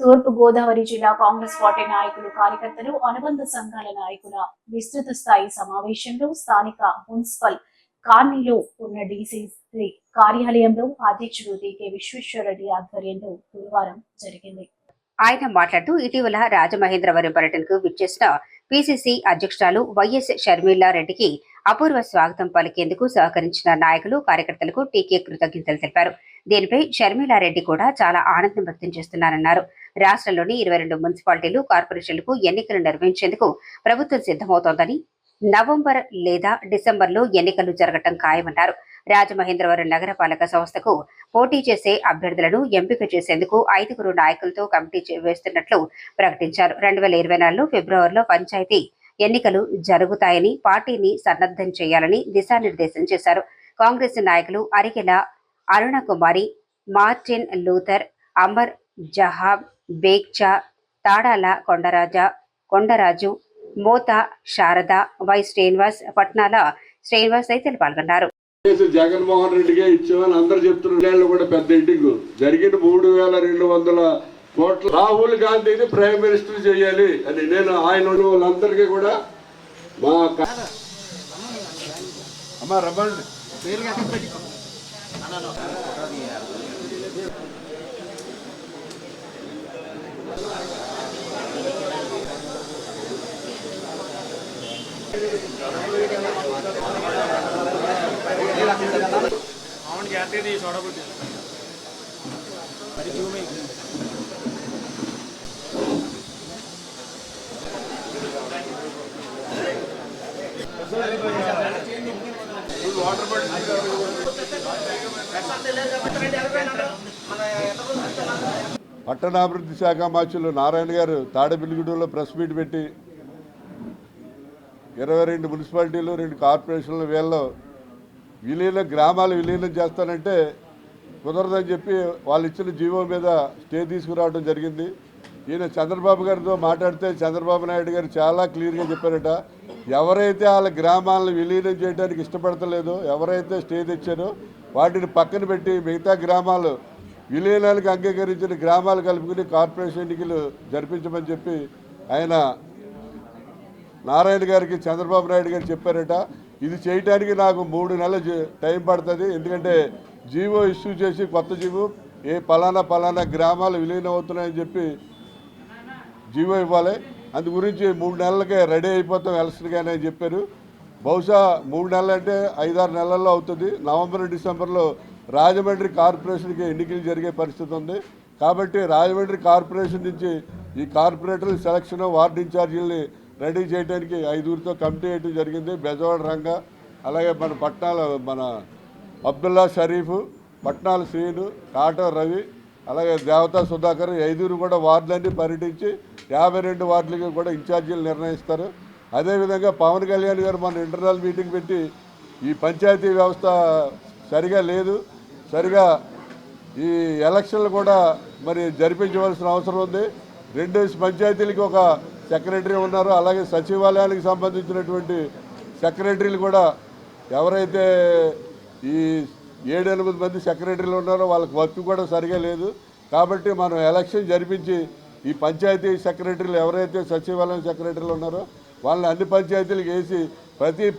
తూర్పు గోదావరి జిల్లా కాంగ్రెస్ పార్టీ నాయకులు కార్యకర్తలు అనుబంధ సంఘాల నాయకుల విస్తృత స్థాయి సమావేశంలో స్థానిక మున్సిపల్ కార్నీలో ఉన్న డీసీసీ కార్యాలయంలో అధ్యక్షుడు డికే విశ్వేశ్వరరెడ్డి ఆధ్వర్యంలో గురువారం జరిగింది. ఆయన మాట్లాడుతూ ఇటీవల రాజమహేంద్రవరం పర్యటనకు విచ్చేసిన పిసిసి అధ్యక్షురాలు వైఎస్ షర్మిలా రెడ్డికి అపూర్వ స్వాగతం పలికేందుకు సహకరించిన నాయకులు కార్యకర్తలకు టీకే కృతజ్ఞతలు తెలిపారు. దీనిపై షర్మిలారెడ్డి కూడా చాలా ఆనందం వ్యక్తం చేస్తున్నారన్నారు. రాష్ట్రంలోని ఇరవై రెండు మున్సిపాలిటీలు కార్పొరేషన్లకు ఎన్నికలు నిర్వహించేందుకు ప్రభుత్వం సిద్ధమవుతోందని నవంబర్ లేదా డిసెంబర్లో ఎన్నికలు జరగటం ఖాయమన్నారు. రాజమహేంద్రవరం నగరపాలక సంస్థకు పోటీ చేసే అభ్యర్థులను ఎంపిక చేసేందుకు ఐదుగురు నాయకులతో కమిటీ చే- వేస్తున్నట్లు ప్రకటించారు. రెండు వేల ఇరవై నాలుగు ఫిబ్రవరిలో పంచాయతీ ఎన్నికలు జరుగుతాయని పార్టీని సన్నద్ధం చేయాలని దిశానిర్దేశం చేశారు. కాంగ్రెస్ నాయకులు అరికెల అరుణ కుమారి మార్టిన్ లూథర్ అమర్ జహాబ్ బేగ్చా తాడాల కొండరాజ కొండరాజు మోత శారద వై శ్రీనివాస్ పట్నాల శ్రీనివాస్ తదితరులు పాల్గొన్నారు. జగన్మోహన్ రెడ్డికే ఇచ్చామని అందరు చెప్తున్నారు. కూడా పెద్ద ఇంటింగ్ జరిగిన మూడు వేల రెండు వందల కోట్ల రాహుల్ గాంధీని ప్రైమ్ మినిస్టర్ చేయాలి అని నేను ఆయన వాళ్ళందరికీ కూడా మా క- అమ్మా రమ్మండి ಅವನಿಗೆ ಯಾರ್ತಿದೆ ಈ ಸೊಡ ಬಿಟ್ಟು ಬರೀ ಜೀವನ పట్టణాభివృద్ధి శాఖ మార్చులు నారాయణ గారు తాడపిల్లిగూడెంలో ప్రెస్ మీట్ పెట్టి ఇరవై రెండు మున్సిపాలిటీలు రెండు కార్పొరేషన్ల వీళ్ళలో విలీన గ్రామాలు విలీనం చేస్తానంటే కుదరదని చెప్పి వాళ్ళు ఇచ్చిన జీవో మీద స్టే తీసుకురావడం జరిగింది. ఈయన చంద్రబాబు గారితో మాట్లాడితే చంద్రబాబు నాయుడు గారు చాలా క్లియర్గా చెప్పారట. ఎవరైతే వాళ్ళ గ్రామాలను విలీనం చేయడానికి ఇష్టపడతలేదో ఎవరైతే స్టే తెచ్చారో వాటిని పక్కన పెట్టి మిగతా గ్రామాలు విలీనానికి అంగీకరించిన గ్రామాలు కలుపుకుని కార్పొరేషన్ ఎన్నికలు జరిపించమని చెప్పి ఆయన నారాయణ గారికి చంద్రబాబు నాయుడు గారు చెప్పారట. ఇది చేయడానికి నాకు మూడు నెలలు టైం పడుతుంది. ఎందుకంటే జీవో ఇష్యూ చేసి కొత్త జీవో ఏ పలానా పలానా గ్రామాలు విలీనం అవుతున్నాయని చెప్పి జీవో ఇవ్వాలి. అందు గురించి మూడు నెలలకే రెడీ అయిపోతాం ఎలక్షన్గానే అని చెప్పారు. బహుశా మూడు నెలలు అంటే ఐదారు నెలల్లో అవుతుంది. నవంబర్ డిసెంబర్లో రాజమండ్రి కార్పొరేషన్కి ఎన్నికలు జరిగే పరిస్థితి ఉంది. కాబట్టి రాజమండ్రి కార్పొరేషన్ నుంచి ఈ కార్పొరేటర్ సెలక్షన్ వార్డు ఇన్ఛార్జీలని రెడీ చేయడానికి ఐదుగురితో కమిటీ వేయడం జరిగింది. బెజవాడ రంగ అలాగే మన పట్నాల మన అబ్దుల్లా షరీఫ్ పట్నాల శ్రీను కాటా రవి అలాగే దేవతా సుధాకర్ ఐదుగురు కూడా వార్డులన్నీ పర్యటించి యాభై రెండు వార్డులకి కూడా ఇన్ఛార్జీలు నిర్ణయిస్తారు. అదేవిధంగా పవన్ కళ్యాణ్ గారు మన ఇంటర్నల్ మీటింగ్ పెట్టి ఈ పంచాయతీ వ్యవస్థ సరిగా లేదు. సరిగా ఈ ఎలక్షన్లు కూడా మరి జరిపించవలసిన అవసరం ఉంది. రెండు పంచాయతీలకి ఒక సెక్రటరీ ఉన్నారు. అలాగే సచివాలయానికి సంబంధించినటువంటి సెక్రటరీలు కూడా ఎవరైతే ఈ ఏడు ఎనిమిది మంది సెక్రటరీలు ఉన్నారో వాళ్ళకి వర్క్ కూడా సరిగా లేదు. కాబట్టి మనం ఎలక్షన్ జరిపించి ఈ పంచాయతీ సెక్రటరీలు ఎవరైతే సచివాలయం సెక్రటరీలు ఉన్నారో వాళ్ళని అన్ని పంచాయతీలకు వేసి ప్రతి